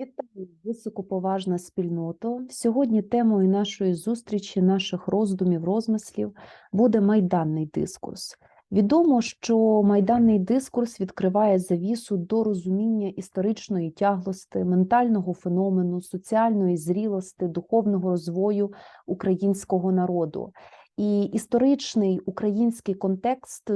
Вітаю, високоповажна спільнота. Сьогодні темою нашої зустрічі, наших роздумів, розмислів буде майданний дискурс. Відомо, що майданний дискурс відкриває завісу до розуміння історичної тяглости, ментального феномену, соціальної зрілости, духовного розвою українського народу. І історичний український контекст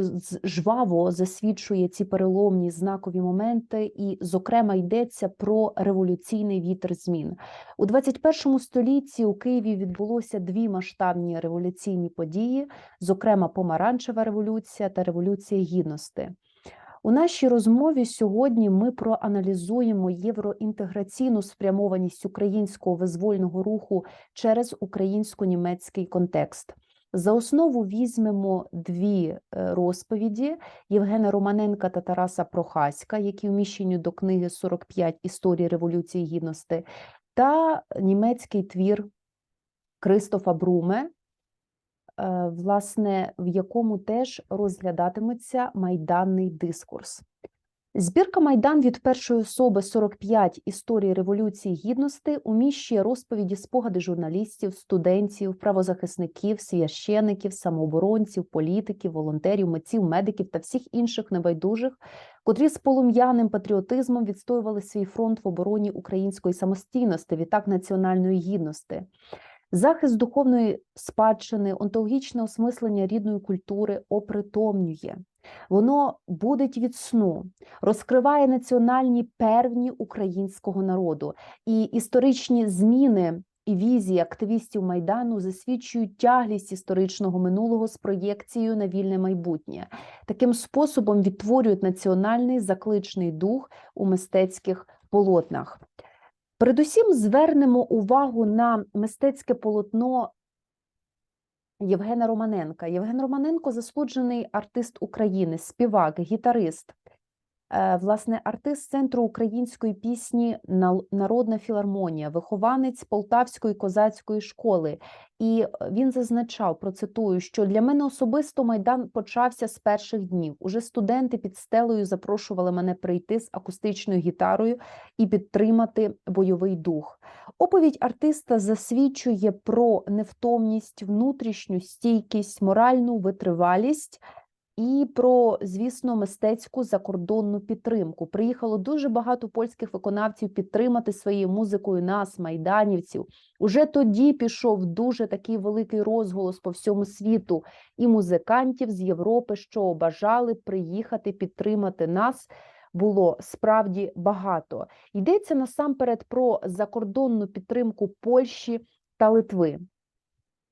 жваво засвідчує ці переломні знакові моменти, і, зокрема, йдеться про революційний вітер змін. У 21 столітті у Києві відбулося дві масштабні революційні події, зокрема помаранчева революція та революція гідності. У нашій розмові сьогодні ми проаналізуємо євроінтеграційну спрямованість українського визвольного руху через українсько-німецький контекст. За основу візьмемо дві е, розповіді Євгена Романенка та Тараса Прохаська, які вміщені до книги 45 історії Революції Гідності, та німецький твір Кристофа Бруме, е, власне, в якому теж розглядатиметься майданний дискурс. Збірка Майдан від першої особи 45 історії Революції Гідності уміщує розповіді спогади журналістів, студентів, правозахисників, священиків, самооборонців, політиків, волонтерів, митців, медиків та всіх інших небайдужих, котрі з полум'яним патріотизмом відстоювали свій фронт в обороні української самостійності, відтак національної гідності. Захист духовної спадщини, онтологічне осмислення рідної культури опритомнює. Воно будить від сну, розкриває національні первні українського народу, і історичні зміни і візії активістів майдану засвідчують тяглість історичного минулого з проєкцією на вільне майбутнє. Таким способом відтворюють національний закличний дух у мистецьких полотнах. Передусім звернемо увагу на мистецьке полотно Євгена Романенка. Євген Романенко заслуджений артист України, співак, гітарист, власне, артист Центру української пісні Народна філармонія, вихованець Полтавської козацької школи. І е, він зазначав, процитую, що для мене особисто майдан почався з перших днів. Уже студенти під стелею запрошували мене прийти з акустичною гітарою і підтримати бойовий дух. Оповідь артиста засвідчує про невтомність, внутрішню стійкість, моральну витривалість. І про, звісно, мистецьку закордонну підтримку. Приїхало дуже багато польських виконавців підтримати своєю музикою нас, майданівців. Уже тоді пішов дуже такий великий розголос по всьому світу і музикантів з Європи, що бажали приїхати підтримати нас. Було справді багато. Йдеться насамперед про закордонну підтримку Польщі та Литви.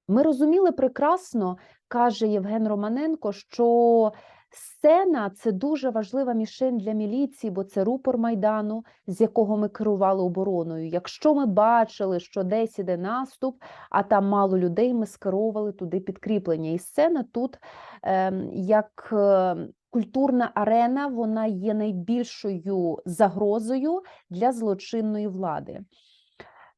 Ми розуміли прекрасно, каже Євген Романенко, що сцена це дуже важлива мішень для міліції, бо це рупор майдану, з якого ми керували обороною. Якщо ми бачили, що десь іде наступ, а там мало людей, ми скеровували туди підкріплення. І сцена тут ем, як е, культурна арена, вона є найбільшою загрозою для злочинної влади.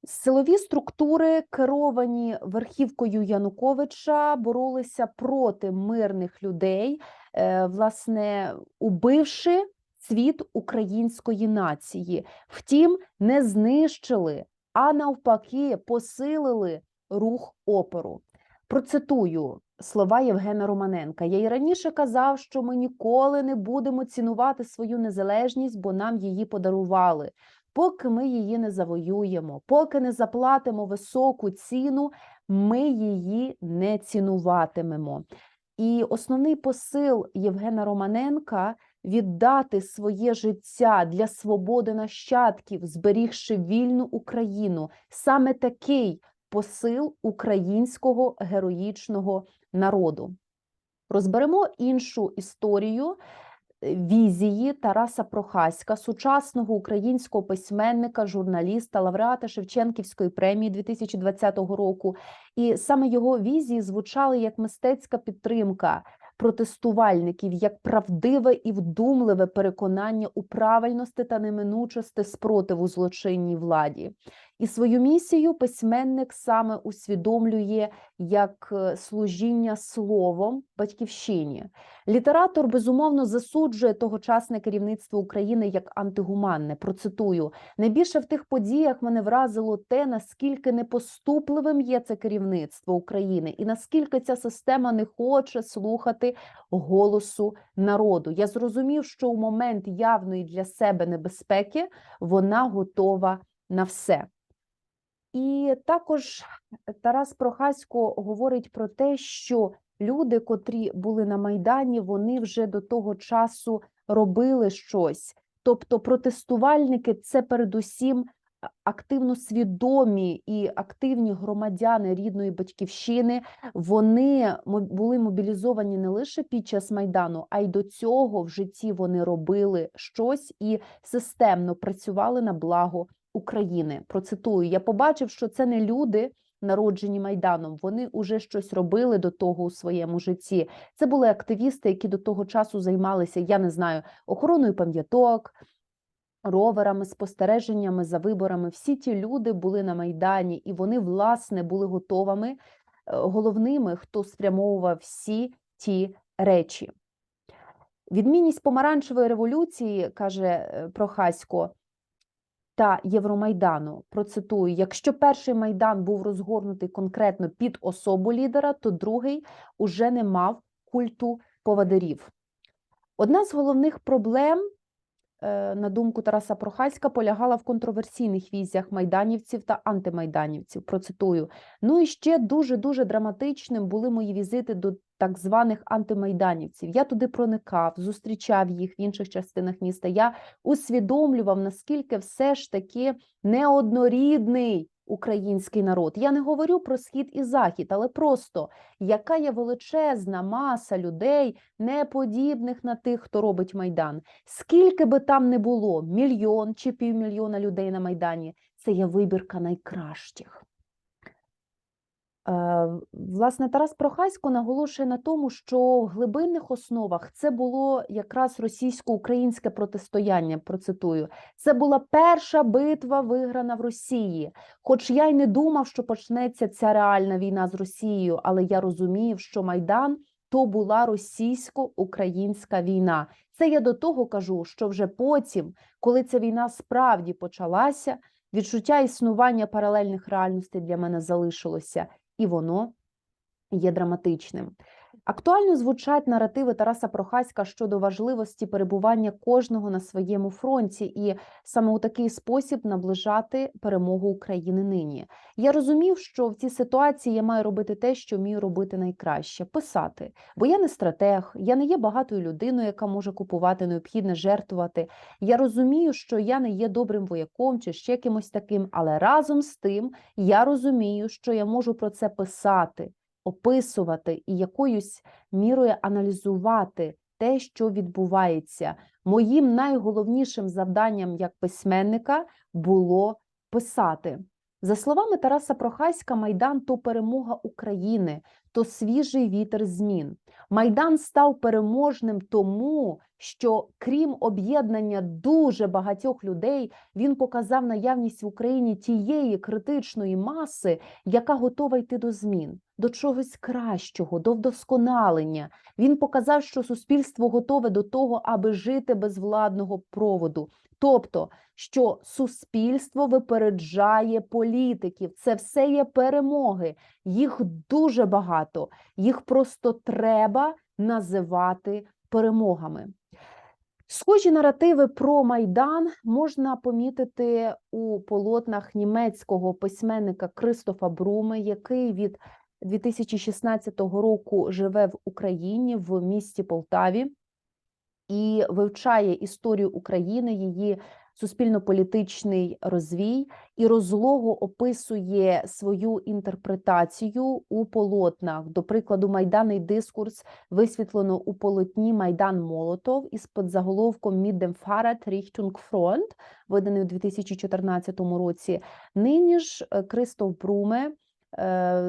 Силові структури, керовані верхівкою Януковича, боролися проти мирних людей, е, власне, убивши цвіт української нації. Втім, не знищили, а навпаки, посилили рух опору. Процитую слова Євгена Романенка. Я й раніше казав, що ми ніколи не будемо цінувати свою незалежність, бо нам її подарували. Поки ми її не завоюємо, поки не заплатимо високу ціну, ми її не цінуватимемо. І основний посил Євгена Романенка віддати своє життя для свободи нащадків, зберігши вільну Україну. Саме такий посил українського героїчного народу. Розберемо іншу історію візії Тараса Прохаська, сучасного українського письменника, журналіста, лауреата Шевченківської премії 2020 року. І саме його візії звучали як мистецька підтримка протестувальників, як правдиве і вдумливе переконання у правильності та неминучості спротиву злочинній владі. І свою місію письменник саме усвідомлює як е, служіння словом батьківщині. Літератор безумовно засуджує тогочасне керівництво України як антигуманне. Процитую найбільше в тих подіях мене вразило те, наскільки непоступливим є це керівництво України, і наскільки ця система не хоче слухати голосу народу. Я зрозумів, що у момент явної для себе небезпеки вона готова на все. І також Тарас Прохасько говорить про те, що люди, котрі були на Майдані, вони вже до того часу робили щось. Тобто протестувальники це передусім активно свідомі і активні громадяни рідної батьківщини. Вони були мобілізовані не лише під час майдану, а й до цього в житті вони робили щось і системно працювали на благо України. Процитую: я побачив, що це не люди. Народжені майданом, вони вже щось робили до того у своєму житті. Це були активісти, які до того часу займалися, я не знаю, охороною пам'яток, роверами, спостереженнями за виборами. Всі ті люди були на майдані, і вони, власне, були готовими, е, головними, хто спрямовував всі ті речі. Відмінність помаранчевої революції, каже е, Прохасько, та Євромайдану. Процитую: якщо перший майдан був розгорнутий конкретно під особу лідера, то другий уже не мав культу поводирів. Одна з головних проблем на думку Тараса Прохаська, полягала в контроверсійних візіях майданівців та антимайданівців. Процитую. Ну і ще дуже дуже драматичним були мої візити до так званих антимайданівців. Я туди проникав, зустрічав їх в інших частинах міста. Я усвідомлював, наскільки все ж таки неоднорідний український народ. Я не говорю про схід і захід, але просто яка є величезна маса людей, неподібних на тих, хто робить майдан. Скільки би там не було, мільйон чи півмільйона людей на майдані, це є вибірка найкращих. Е, власне, Тарас Прохасько наголошує на тому, що в глибинних основах це було якраз російсько-українське протистояння. Процитую, це була перша битва виграна в Росії. Хоч я й не думав, що почнеться ця реальна війна з Росією, але я розумів, що Майдан то була російсько-українська війна. Це я до того кажу, що вже потім, коли ця війна справді почалася, відчуття існування паралельних реальностей для мене залишилося і воно є драматичним. Актуально звучать наративи Тараса Прохаська щодо важливості перебування кожного на своєму фронті, і саме у такий спосіб наближати перемогу України нині. Я розумів, що в цій ситуації я маю робити те, що вмію робити найкраще писати. Бо я не стратег, я не є багатою людиною, яка може купувати необхідне жертвувати. Я розумію, що я не є добрим вояком чи ще кимось таким, але разом з тим я розумію, що я можу про це писати описувати і якоюсь мірою аналізувати те, що відбувається. Моїм найголовнішим завданням як письменника було писати. За словами Тараса Прохаська, Майдан то перемога України, то свіжий вітер змін. Майдан став переможним тому, що крім об'єднання дуже багатьох людей, він показав наявність в Україні тієї критичної маси, яка готова йти до змін, до чогось кращого, до вдосконалення. Він показав, що суспільство готове до того, аби жити без владного проводу. Тобто, що суспільство випереджає політиків, це все є перемоги, їх дуже багато, їх просто треба називати перемогами. Схожі наративи про Майдан можна помітити у полотнах німецького письменника Кристофа Бруме, який від 2016 року живе в Україні в місті Полтаві і вивчає історію України, її суспільно-політичний розвій і розлого описує свою інтерпретацію у полотнах. До прикладу, майданний дискурс висвітлено у полотні Майдан Молотов із подзаголовком Міддемфарет Ріхтунг Фронт, виданий у 2014 році. Нині ж е, Кристоф Бруме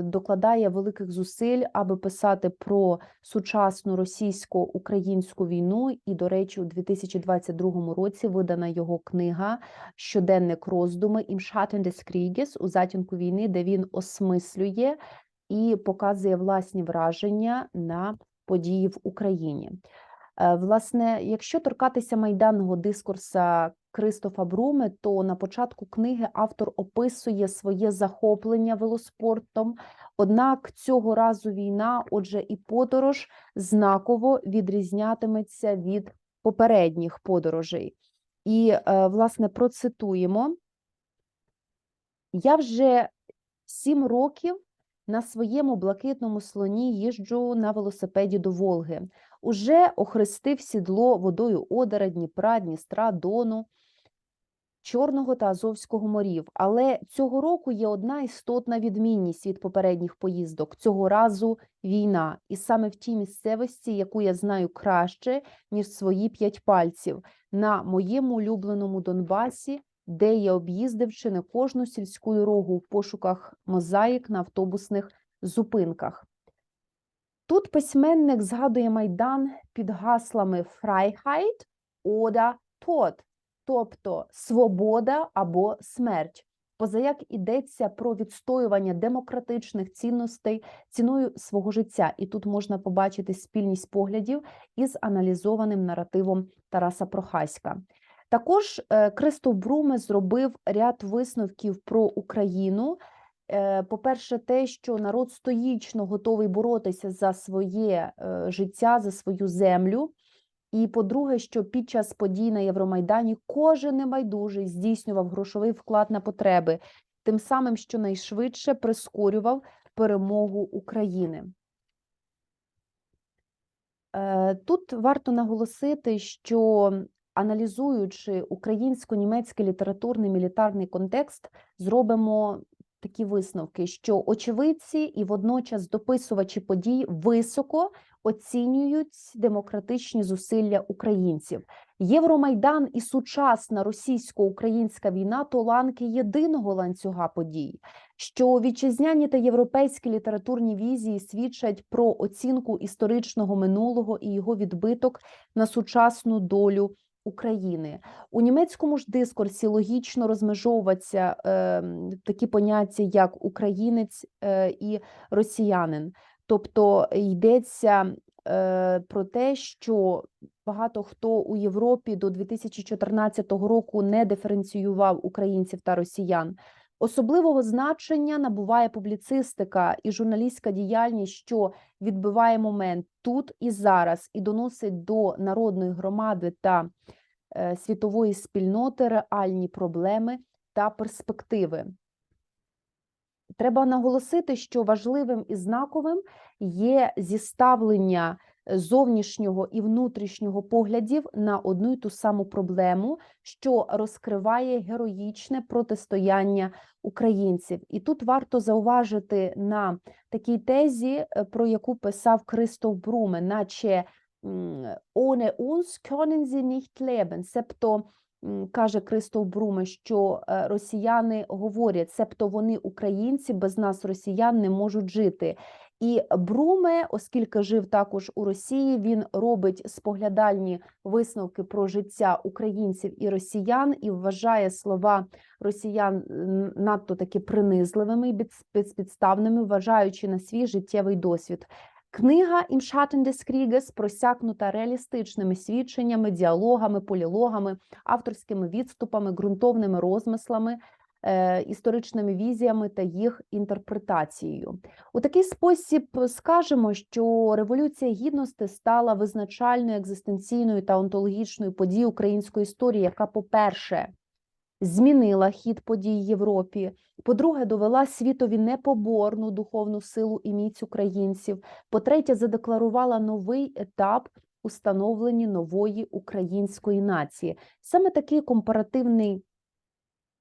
докладає великих зусиль, аби писати про сучасну російсько-українську війну. І, до речі, у 2022 році видана його книга Щоденник роздуми «Im Schatten des Krieges» у затінку війни, де він осмислює і показує власні враження на події в Україні. Е, Власне, якщо торкатися майданного дискурса Кристофа Бруми, то на початку книги автор описує своє захоплення велоспортом. Однак цього разу війна, отже, і подорож знаково відрізнятиметься від попередніх подорожей. І, е, власне, процитуємо: я вже сім років на своєму блакитному слоні їжджу на велосипеді до Волги. Уже охрестив сідло водою Одера, Дніпра, Дністра, Дону, Чорного та Азовського морів. Але цього року є одна істотна відмінність від попередніх поїздок. Цього разу війна. І саме в тій місцевості, яку я знаю краще, ніж свої п'ять пальців, на моєму улюбленому Донбасі, де я об'їздив чи не кожну сільську дорогу в пошуках мозаїк на автобусних зупинках. Тут письменник згадує Майдан під гаслами Freiheit oder Tod, тобто свобода або смерть. Позаяк ідеться про відстоювання демократичних цінностей ціною свого життя, і тут можна побачити спільність поглядів із аналізованим наративом Тараса Прохаська. Також е, Кристоф Бруме зробив ряд висновків про Україну. Е, По-перше, те, що народ стоїчно готовий боротися за своє е, життя, за свою землю. І по-друге, що під час подій на Євромайдані кожен небайдужий здійснював грошовий вклад на потреби, тим самим, що найшвидше прискорював перемогу України. Е, Тут варто наголосити, що аналізуючи українсько-німецький літературний мілітарний контекст, зробимо такі висновки, що очевидці і водночас дописувачі подій високо оцінюють демократичні зусилля українців. Євромайдан і сучасна російсько-українська війна то ланки єдиного ланцюга подій, що вітчизняні та європейські літературні візії свідчать про оцінку історичного минулого і його відбиток на сучасну долю України. У німецькому ж дискурсі логічно розмежовуються е, такі поняття, як українець е, і росіянин. Тобто йдеться е, про те, що багато хто у Європі до 2014 року не диференціював українців та росіян. Особливого значення набуває публіцистика і журналістська діяльність, що відбиває момент тут і зараз, і доносить до народної громади та е, світової спільноти реальні проблеми та перспективи. Треба наголосити, що важливим і знаковим є зіставлення зовнішнього і внутрішнього поглядів на одну й ту саму проблему, що розкриває героїчне протистояння українців. І тут варто зауважити на такій тезі, е, про яку писав Кристоф Бруме, наче «Ohne uns können sie nicht leben», себто каже Кристоф Бруме, що е, росіяни говорять, себто вони українці, без нас росіян не можуть жити. І Бруме, оскільки жив також у Росії, він робить споглядальні висновки про життя українців і росіян і вважає слова росіян надто таки принизливими і безпідставними, вважаючи на свій життєвий досвід. Книга «Im Schatten des Krieges» просякнута реалістичними свідченнями, діалогами, полілогами, авторськими відступами, ґрунтовними розмислами, е, історичними візіями та їх інтерпретацією. У такий спосіб скажемо, що Революція Гідності стала визначальною екзистенційною та онтологічною подією української історії, яка, по-перше, змінила хід подій Європі. По-друге, довела світові непоборну духовну силу і міць українців. По-третє, задекларувала новий етап у становленні нової української нації. Саме такий компаративний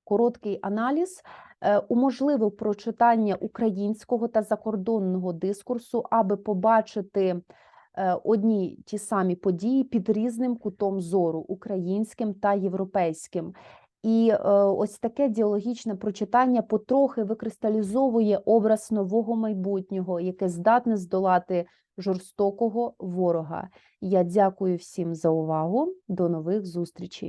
короткий аналіз е, уможливив прочитання українського та закордонного дискурсу, аби побачити е, одні ті самі події під різним кутом зору українським та європейським. І е, ось таке діалогічне прочитання потрохи викристалізовує образ нового майбутнього, яке здатне здолати жорстокого ворога. Я дякую всім за увагу. До нових зустрічей.